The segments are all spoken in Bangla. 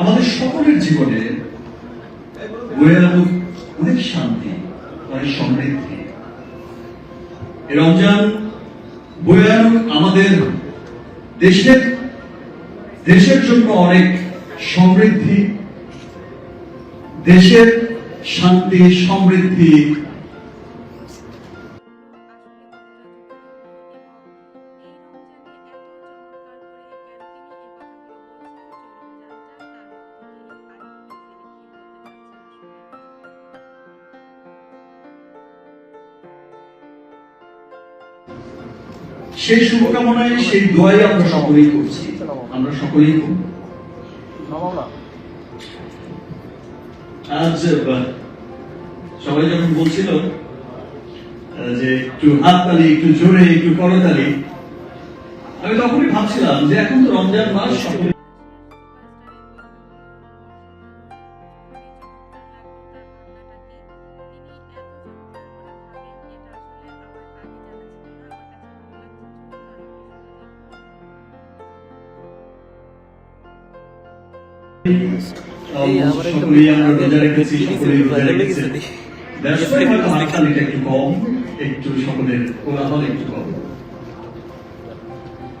আমাদের সকলের জীবনে অনেক শান্তি, অনেক সমৃদ্ধি। রমজান বয়ে আমাদের দেশের দেশের জন্য অনেক সমৃদ্ধি, দেশের শান্তি, সমৃদ্ধি সেই শুভকামনায় সেই দোয়াই আমরা সকলেই করছি। আমরা সকলেই করব। আজ সবাই যখন বলছিল যে একটু হাততালি, একটু জোরে, একটু করতালি, আমি তখনই ভাবছিলাম যে এখন তো রমজান মাস সকলে একটু সকলের কোলাহল একটু কম।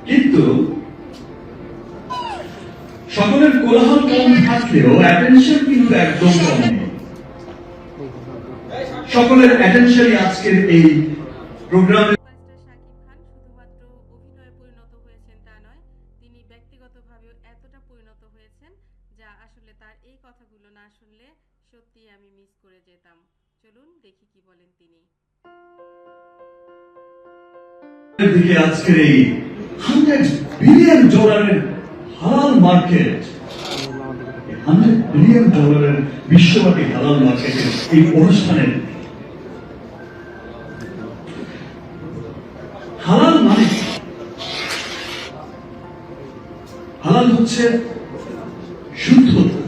কিন্তু সকলের কোলাহল কম থাকলেও অ্যাটেনশন কিন্তু একদম কম সকলের অ্যাটেনশনই আজকের এই প্রোগ্রামে সুপারস্টার শাকিব খান শুধুমাত্র অভিনয়ে পরিণত হয়েছেন তা নয় তিনি ব্যক্তিগতভাবেও এতটা পরিণত হয়েছেন যা আসলে তার এই কথাগুলো না শুনলে সত্যি আমি মিস করে যেতাম। চলুন দেখি কি বলেন তিনি। আজকের এই হান্ড্রেড বিলিয়ন ডলারের হালাল মার্কেট হান্ড্রেড বিলিয়ন ডলারের বিশ্বব্যাপী হালাল মার্কেটের এই অনুষ্ঠানের হালাল মানে হালাল হচ্ছে শুদ্ধতা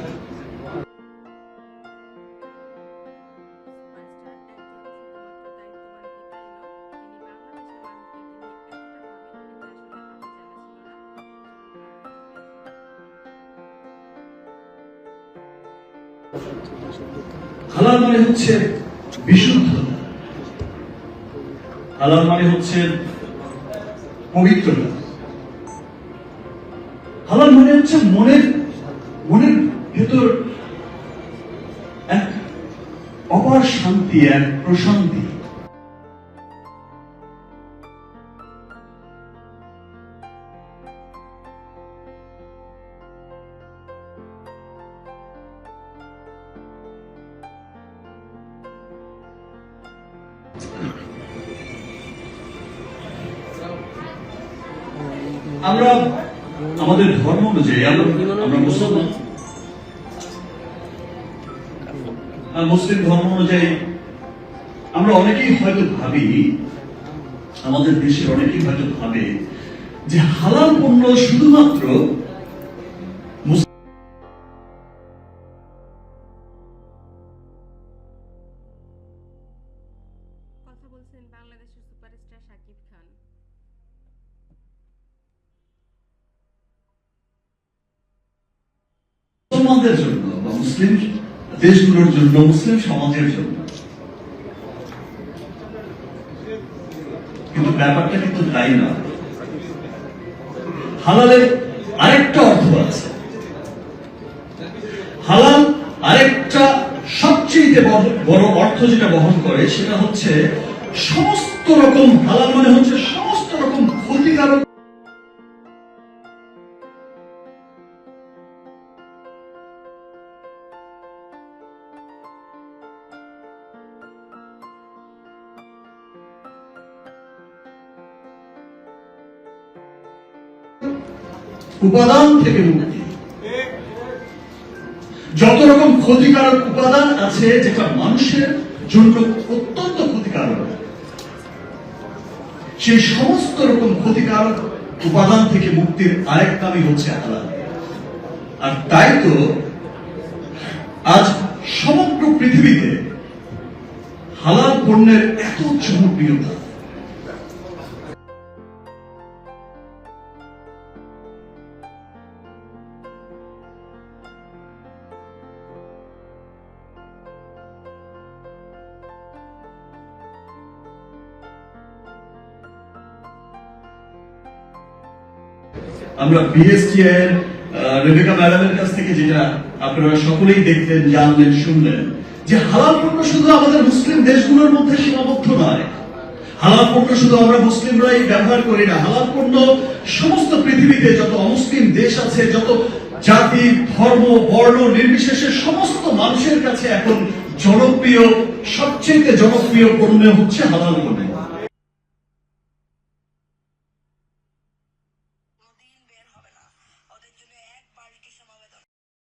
হালাল মানে হচ্ছে বিশুদ্ধতা হালাল মানে হচ্ছে পবিত্রতা হালাল মানে হচ্ছে মনের মনের ভেতর এক অপার শান্তি এক প্রশান্তি। আমরা আমাদের ধর্ম অনুযায়ী, আমরা মুসলমান। মুসলিম ধর্ম অনুযায়ী, আমরা অনেকেই হয়তো ভাবি, আমাদের দেশের অনেকেই হয়তো ভাবে যে হালাল পণ্য শুধুমাত্র কথা বলছেন বাংলাদেশের সুপারস্টার খান। মুসলমানদের জন্য বা মুসলিম দেশগুলোর জন্য, মুসলিম সমাজের জন্য। কিন্তু ব্যাপারটা কিন্তু তাই না। হালালের আরেকটা অর্থ আছে। হালাল আরেকটা সবচেয়ে বড়- বড় অর্থ যেটা বহন করে, সেটা হচ্ছে সমস্ত রকম হালাল মানে হচ্ছে উপাদান থেকে মুক্তি যত রকম ক্ষতিকারক উপাদান আছে, যেটা মানুষের জন্য অত্যন্ত ক্ষতিকারক, সেই সমস্ত রকম ক্ষতিকারক উপাদান থেকে মুক্তির আরেক নামই হচ্ছে আলাদা। আর তাই তো আজ সমগ্র পৃথিবীতে হালাল পণ্যের এত জনপ্রিয়তা আমরা বিএসটি এর রেবেকা ম্যাডামের কাছ থেকে যেটা আপনারা সকলেই দেখলেন, জানলেন, শুনলেন, যে হালাল পণ্য শুধু আমাদের মুসলিম দেশগুলোর মধ্যে সীমাবদ্ধ নয়। হালাল পণ্য শুধু আমরা মুসলিমরাই ব্যবহার করি না। হালাল পণ্য সমস্ত পৃথিবীতে যত অমুসলিম দেশ আছে, যত জাতি, ধর্ম, বর্ণ নির্বিশেষে সমস্ত মানুষের কাছে এখন জনপ্রিয় সবচেয়ে জনপ্রিয় পণ্য হচ্ছে হালাল পণ্য।